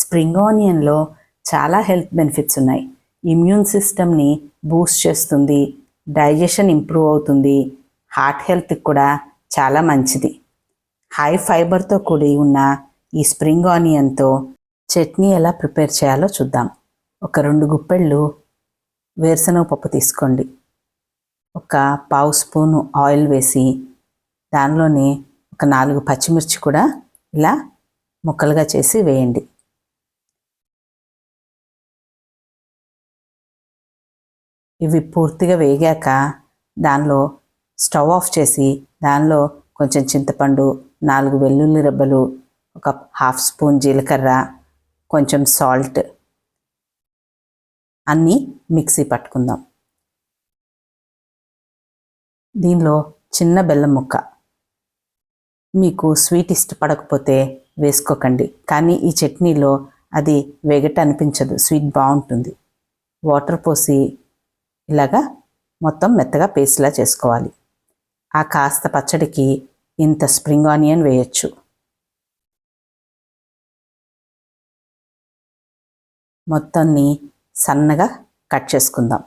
Spring ఆనియన్లో చాలా health benefits ఉన్నాయి. ఇమ్యూన్ సిస్టమ్ని బూస్ట్ చేస్తుంది డైజెషన్ ఇంప్రూవ్ అవుతుంది హార్ట్ హెల్త్కి కూడా చాలా మంచిది. హై ఫైబర్తో కూడి ఉన్న ఈ స్ప్రింగ్ ఆనియన్తో చట్నీ ఎలా ప్రిపేర్ చేయాలో చూద్దాం. ఒక రెండు గుప్పెళ్ళు వేరుశనగ పప్పు తీసుకోండి. ఒక పావు స్పూను ఆయిల్ వేసి దానిలోనే ఒక నాలుగు పచ్చిమిర్చి కూడా ఇలా ముక్కలుగా చేసి వేయండి. ఇవి పూర్తిగా వేగాక దానిలో స్టవ్ ఆఫ్ చేసి దానిలో కొంచెం చింతపండు నాలుగు వెల్లుల్లి రెబ్బలు ఒక హాఫ్ స్పూన్ జీలకర్ర కొంచెం సాల్ట్ అన్నీ మిక్సీ పట్టుకుందాం. దీనిలో చిన్న బెల్లం ముక్క. మీకు స్వీట్ ఇష్టపడకపోతే వేసుకోకండి. కానీ ఈ చట్నీలో అది వెగట అనిపించదు. స్వీట్ బాగుంటుంది. వాటర్ పోసి ఇలాగా మొత్తం మెత్తగా పేస్ట్లా చేసుకోవాలి. ఆ కాస్త పచ్చడికి ఇంత స్ప్రింగ్ ఆనియన్ వేయచ్చు. మొత్తాన్ని సన్నగా కట్ చేసుకుందాం.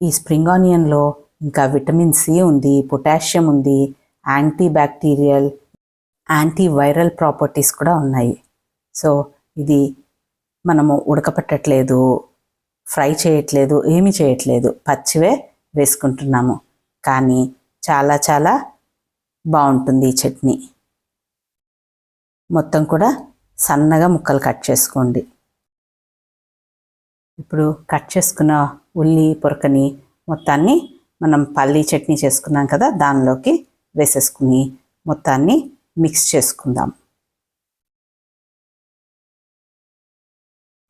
ఈ స్ప్రింగ్ ఆనియన్లో ఇంకా విటమిన్ సి ఉంది పొటాషియం ఉంది anti bacterial anti viral properties కూడా ఉన్నాయి. సో ఇది మనము ఉడకపెట్టట్లేదు ఫ్రై చేయట్లేదు ఏమీ చేయట్లేదు పచ్చివే వేసుకుంటున్నాము. కానీ చాలా చాలా బాగుంటుంది ఈ చట్నీ. మొత్తం కూడా సన్నగా ముక్కలు కట్ చేసుకోండి. ఇప్పుడు కట్ చేసుకున్న ఉల్లి పొరకని మొత్తాన్ని మనం పల్లీ చట్నీ చేసుకున్నాం కదా దానిలోకి వేసేసుకుని మొత్తాన్ని మిక్స్ చేసుకుందాం.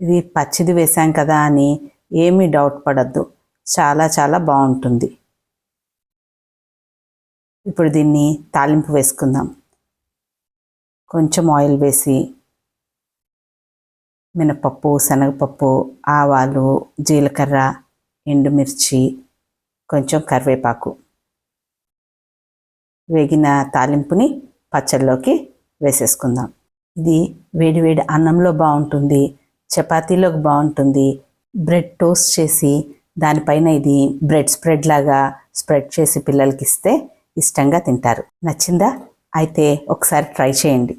ఇది పచ్చిది వేసాం కదా అని ఏమీ డౌట్ పడద్దు. చాలా చాలా బాగుంటుంది. ఇప్పుడు దీన్ని తాలింపు వేసుకుందాం. కొంచెం ఆయిల్ వేసి మినపప్పు శనగపప్పు ఆవాలు జీలకర్ర ఎండుమిర్చి కొంచెం కరివేపాకు వేగిన తాలింపుని పచ్చళ్ళలోకి వేసేసుకుందాం. ఇది వేడివేడి అన్నంలో బాగుంటుంది. చపాతీలోకి బాగుంటుంది. బ్రెడ్ టోస్ట్ చేసి దానిపైన ఇది బ్రెడ్ స్ప్రెడ్ లాగా స్ప్రెడ్ చేసి పిల్లలకి ఇస్తే ఇష్టంగా తింటారు. నచ్చిందా? అయితే ఒకసారి ట్రై చేయండి.